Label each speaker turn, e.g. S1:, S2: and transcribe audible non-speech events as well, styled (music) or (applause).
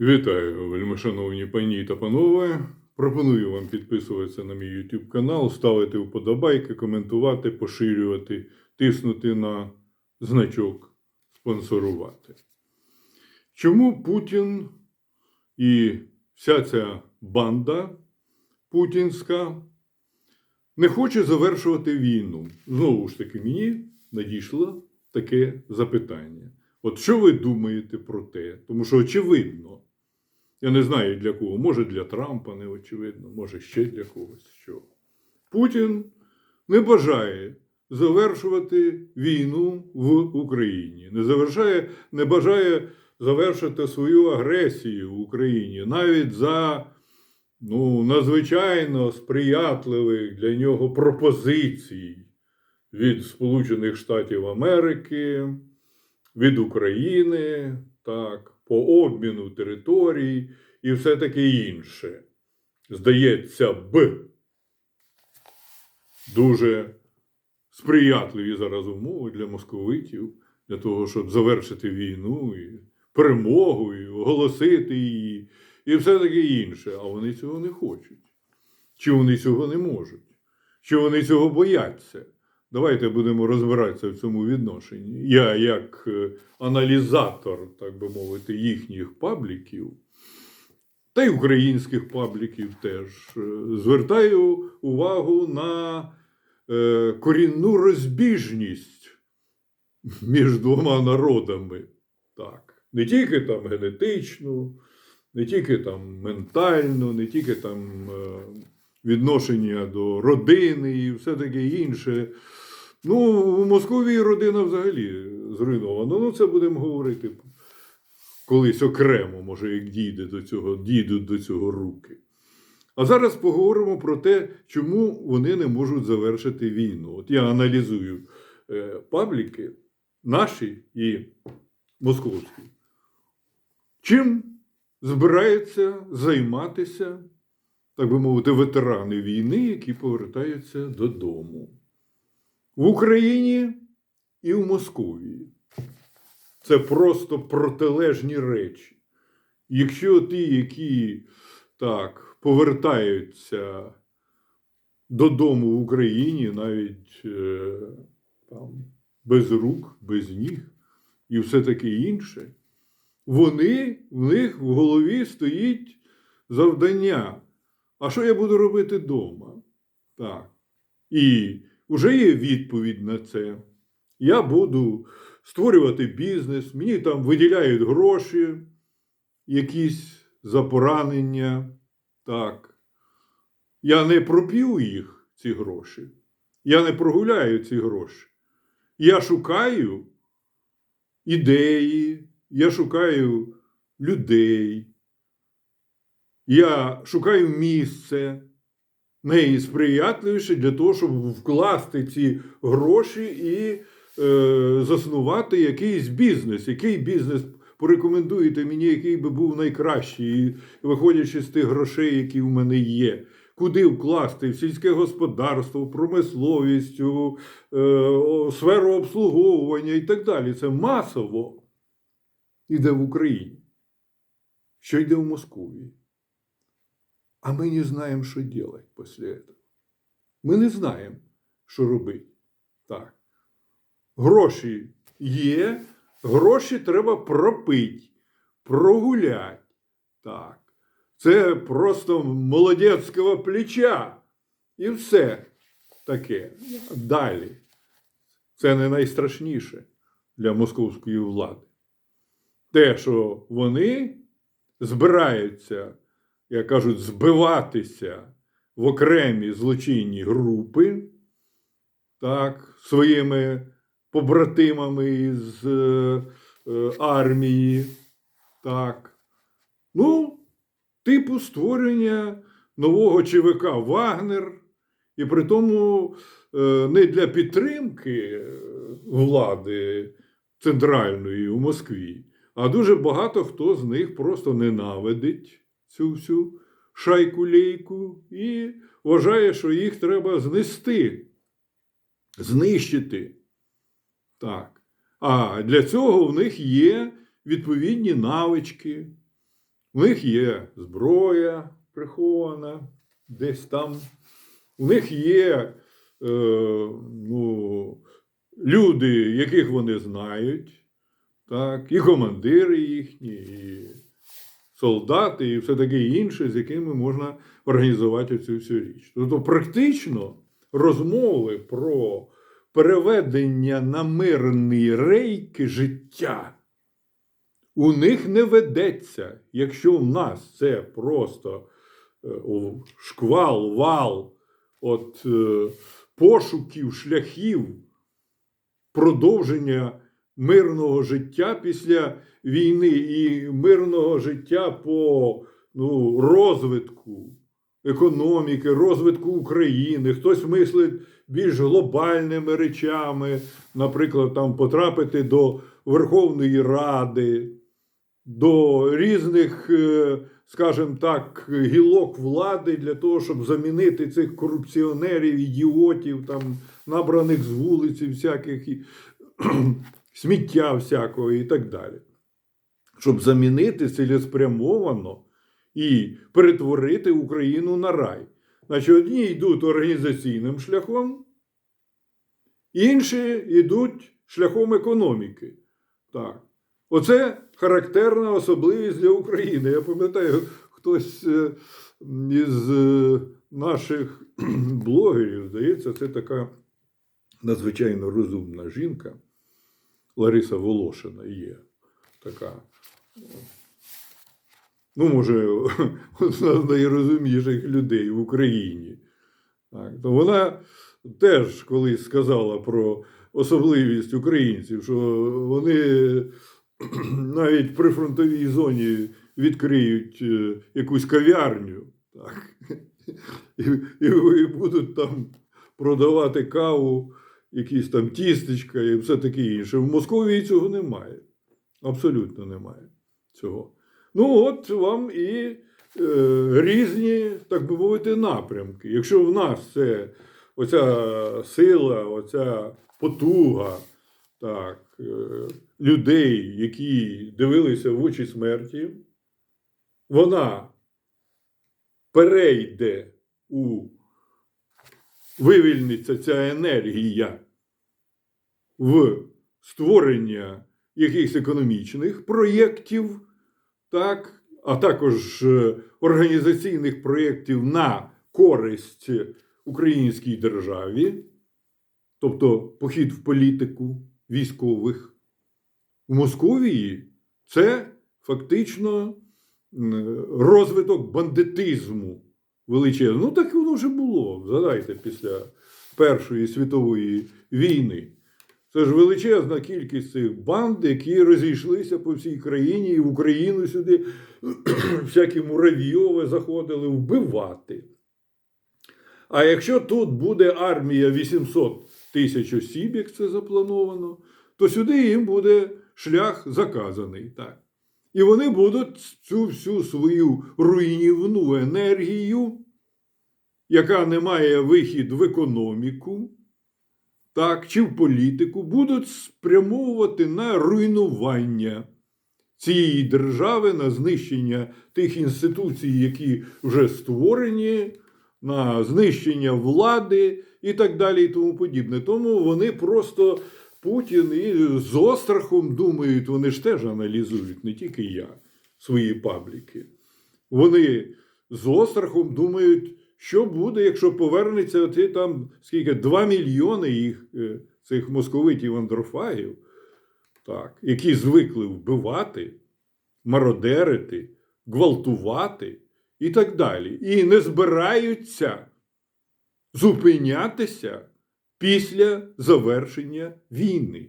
S1: Вітаю, вельмишановні пані та панове. Пропоную вам підписуватися на мій YouTube канал, ставити вподобайки, коментувати, поширювати, тиснути на значок спонсорувати. Чому Путін і вся ця банда путінська не хоче завершувати війну? Знову ж таки, мені надійшло таке запитання. От що ви думаєте про те? Тому що очевидно, я не знаю для кого, може для Трампа не очевидно, може ще для когось що. Путін не бажає завершувати війну в Україні, не, завершає, не бажає завершити свою агресію в Україні. Навіть за ну, надзвичайно сприятливих для нього пропозицій від Сполучених Штатів Америки від України, так, по обміну територій і все таке інше. Здається б, дуже сприятливі зараз умови для московитів, для того, щоб завершити війну і перемогу, і оголосити її, і все таке інше. А вони цього не хочуть. Чи вони цього не можуть? Чи вони цього бояться? Давайте будемо розбиратися в цьому відношенні. Я, як е, аналізатор, так би мовити, їхніх пабліків, та й українських пабліків теж, е, звертаю увагу на е, корінну розбіжність між двома народами. Так. Не тільки там генетичну, не тільки там ментальну, не тільки там відношення до родини і все таке інше. Ну, в Московії родина взагалі зруйнована. Ну, це будемо говорити колись окремо, може, як дійде до цього, дійдуть до цього руки. А зараз поговоримо про те, чому вони не можуть завершити війну. От я аналізую е, пабліки наші і московські. Чим збираються займатися, так би мовити, ветерани війни, які повертаються додому? В Україні і в Московії. Це просто протилежні речі. Якщо ті, які так повертаються додому в Україні, навіть е, там, без рук, без ніг і все таке інше, вони в них в голові стоїть завдання. А що я буду робити вдома? Так. І вже є відповідь на це. Я буду створювати бізнес, мені там виділяють гроші, якісь за поранення. Так. Я не проп'ю їх, ці гроші. Я не прогуляю ці гроші. Я шукаю ідеї, я шукаю людей. Я шукаю місце найсприятливіше для того, щоб вкласти ці гроші і е, заснувати якийсь бізнес. Який бізнес порекомендуєте мені, який би був найкращий, виходячи з тих грошей, які в мене є. Куди вкласти в сільське господарство, промисловість, у е, сферу обслуговування і так далі. Це масово йде в Україні. Що йде в Московії? А мы не знаем, что делать после этого. Ми не знаємо, що робити. Так. Гроші є, гроші треба пропити, прогуляти. Так. Це просто молодецького плеча. І все таке. Далі. Це не найстрашніше для московської влади. Те, що вони збираються як кажуть, збиватися в окремі злочинні групи, так, своїми побратимами із е, е, армії, так. Ну, типу створення нового ЧВК Вагнер, і при тому е, не для підтримки влади центральної у Москві, а дуже багато хто з них просто ненавидить цю всю шайку-лейку і вважає, що їх треба знести, знищити. Так. А для цього в них є відповідні навички. У них є зброя прихована десь там. У них є е, ну, люди, яких вони знають, так, і командири їхні, і солдати, і все таке інше, з якими можна організувати цю всю річ. Тобто, практично розмови про переведення на мирні рейки життя у них не ведеться, якщо в нас це просто е, шквал, вал от е, пошуків, шляхів продовження мирного життя після війни і мирного життя по ну, розвитку економіки, розвитку України. Хтось мислить більш глобальними речами, наприклад, там потрапити до Верховної Ради, до різних, е, скажімо так, гілок влади для того, щоб замінити цих корупціонерів, ідіотів, там, набраних з вулиці, всяких сміття всякого і так далі. Щоб замінити цілеспрямовано і перетворити Україну на рай. Значить, одні йдуть організаційним шляхом, інші йдуть шляхом економіки. Так. Оце характерна особливість для України. Я пам'ятаю, хтось е, із е, наших (clears throat) блогерів, здається, це така надзвичайно розумна жінка. Лариса Волошина є така. Ну, може, (laughs) одна з найрозумніших людей в Україні. Так, то вона теж колись сказала про особливість українців, що вони (clears throat) навіть при фронтовій зоні відкриють е, якусь кав'ярню, так, (laughs) і, і, і будуть там продавати каву, якісь там тістечка і все таке інше. В Московії цього немає. Абсолютно немає цього. Ну, от вам і е, різні, так би мовити, напрямки. Якщо в нас це оця сила, оця потуга так, е, людей, які дивилися в очі смерті, вона перейде у вивільниться ця енергія в створення якихось економічних проєктів, так, а також е, організаційних проєктів на користь українській державі, тобто похід в політику військових. У Московії це фактично розвиток бандитизму величезний. Ну, так воно вже було. Згадайте, після Першої світової війни. Це ж величезна кількість цих банд, які розійшлися по всій країні, і в Україну сюди (clears throat) всякі муравйове заходили вбивати. А якщо тут буде армія 800 тисяч осіб, як це заплановано, то сюди їм буде шлях заказаний. Так. І вони будуть цю всю свою руйнівну енергію, яка не має вихід в економіку, так, чи в політику, будуть спрямовувати на руйнування цієї держави, на знищення тих інституцій, які вже створені, на знищення влади і так далі, і тому подібне. Тому вони просто Путін і з острахом думають, вони ж теж аналізують, не тільки я, свої пабліки. Вони з острахом думають, що буде, якщо повернеться оті там скільки 2 мільйони їх, е, цих московитів андрофагів, так, які звикли вбивати, мародерити, гвалтувати і так далі. І не збираються зупинятися після завершення війни.